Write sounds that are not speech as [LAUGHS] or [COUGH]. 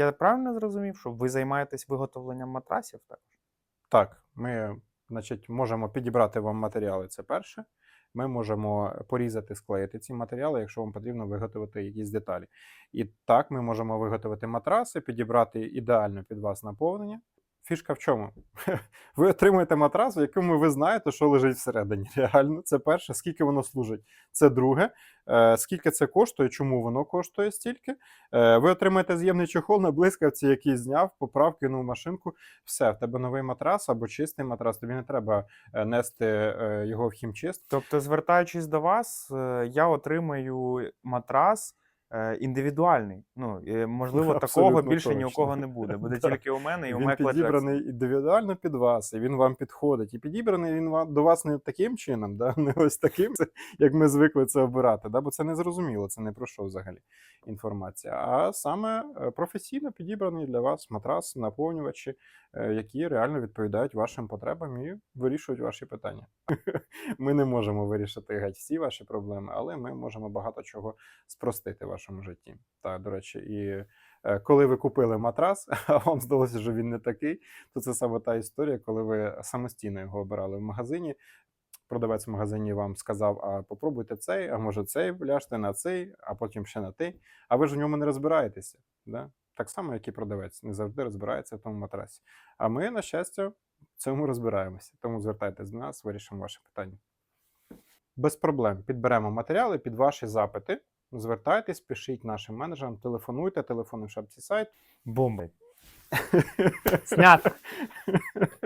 Я правильно зрозумів, що ви займаєтесь виготовленням матрасів також? Так, ми значить, можемо підібрати вам матеріали. Це перше. Ми можемо порізати, склеїти ці матеріали, якщо вам потрібно виготовити якісь деталі. І так, ми можемо виготовити матраси, підібрати ідеально під вас наповнення. Фішка в чому? [LAUGHS] Ви отримуєте матрас, в якому ви знаєте, що лежить всередині. [LAUGHS] Реально, це перше, скільки воно служить. Це друге, е, скільки це коштує, чому воно коштує стільки. Е, Ви отримаєте з'ємний чохол на блискавці, який зняв, поправ, кинув машинку. Все, в тебе новий матрас або чистий матрас. Тобі не треба е, нести його в хімчист. Тобто, звертаючись до вас, я отримаю матрас індивідуальний. Ну, е, можливо, [LAUGHS] такого Абсолютно більше ні у кого не буде. Буде [LAUGHS] тільки у мене і у Він Мекла Джексона. підібраний індивідуально під вас, і він вам підходить. І підібраний він вам до вас не таким чином, да? [LAUGHS] не ось таким, як ми звикли це обирати. Да? Бо це не зрозуміло, це не про що взагалі інформація. А саме е, професійно підібраний для вас матрас, наповнювачі, е, які реально відповідають вашим потребам і вирішують ваші питання. Ми не можемо вирішити геть всі ваші проблеми, але ми можемо багато чого спростити вашому житті. Та, до речі, і е, коли ви купили матрас, [LAUGHS] а вам здалося, що він не такий, то це саме та історія, коли ви самостійно його обирали в магазині. Продавець в магазині вам сказав: а попробуйте цей, а може цей ляжте на цей, а потім ще на той. А ви ж в ньому не розбираєтеся. Да? Так само, як і продавець, не завжди розбирається в тому матрасі. А ми, на щастя, в цьому розбираємося. Тому звертайтесь до нас, вирішимо ваше питання. Без проблем підберемо матеріали під ваші запити. Звертайтесь, пишіть нашим менеджерам, телефонуйте, телефони в шапці сайт. Бомби. Снято. [LAUGHS]